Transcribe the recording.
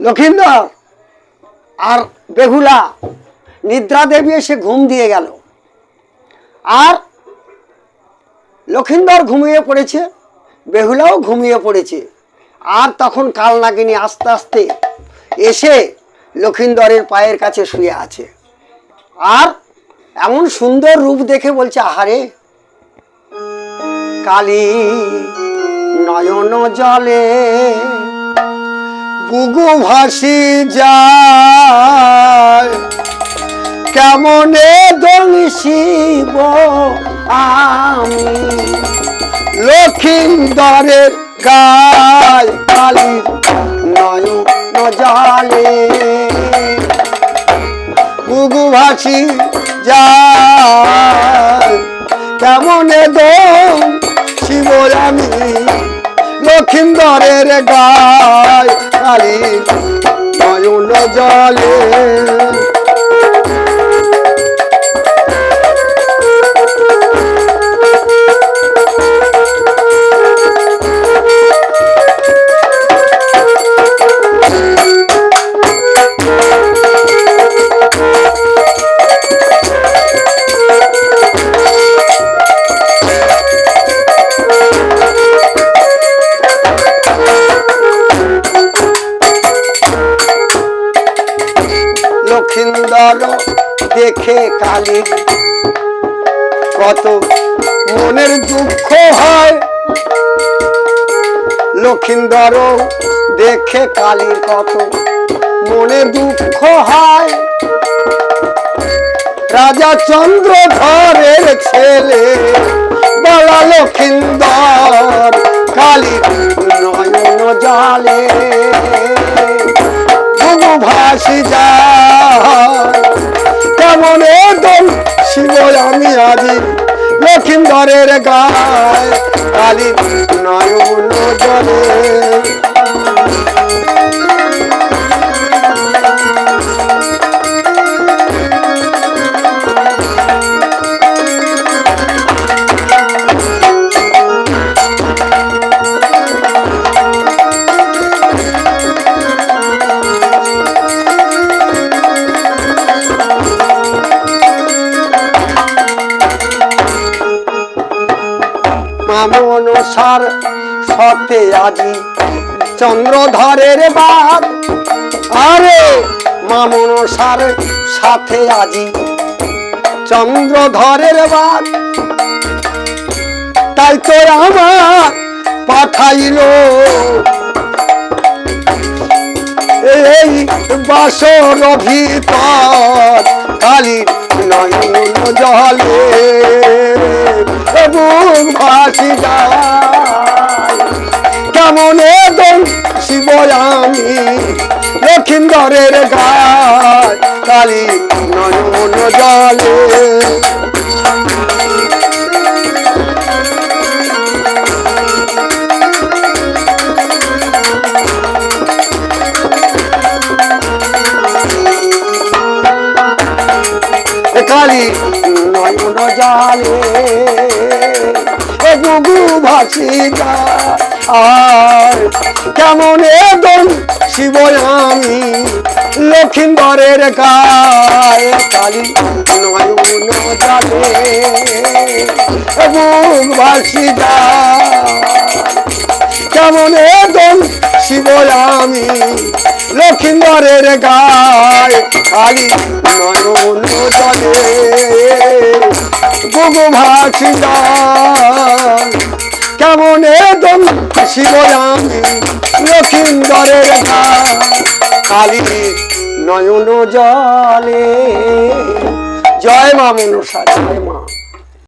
লক্ষিন্দর, আর বেহুলা, নিদ্রা দেবী এসে ঘুম দিয়ে গেল। আর লক্ষিন্দর ঘুমিয়ে পড়েছে, বেহুলাও ঘুমিয়ে পড়েছে। আর তখন কাল নাগিনী আস্তে আস্তে এসে লক্ষিন্দরের পায়ের কাছে শুয়ে আছে। আর এমন সুন্দর রূপ দেখে বলছে, আহারে, কালী নয়ন জলে বুগু ভাসি যায়। কেমনে দলিসিব আমি? লক্ষিন্দরের গায় কালি নয়ন জলে বুগু ভাসি যায়। কেমনে দম শিব আমি? লক্ষিন্দরের গায় কালী নয়ন জলে। লক্ষিন্দর দেখে কালী কত মনের দুঃখ হয়। লক্ষিন্দর, দেখে কালীর কত মনে দুঃখ হয়। রাজা চন্দ্র ধরের ছেলে, বলা লক্ষিন্দর কালীর নয়ন জালে। ভাসি যায় লক্ষিন্দরের গায় কালী নয়ন মামন সার, সতে আজি চন্দ্রধরের বাদ। আরে মামন সার, সাথে আজি চন্দ্রধরের বাদ। তাই তো আমার পাঠাইল। এই বাসর ভিতর কালী নয়ন জলে। বুক ভাসি যায়। কেমন দম শিব আমি লক্ষিন্দরের গায় কালী নয়ন জলে। কালী নয়ন জালে। গুগু ভাসি আর কেমন দম শিব আমি লক্ষিন্দরের গায়ে কালী নয়ন জালে। বুক ভাসি কেমন দম শিব আমি লক্ষিন্দরের গায় কালী নয়ন জলে। গুগু ভাসি কেমন দম শিব আমি লক্ষিন্দরের গায় কালী নয়ন জলে। জয় মা মনসা, জয় মা।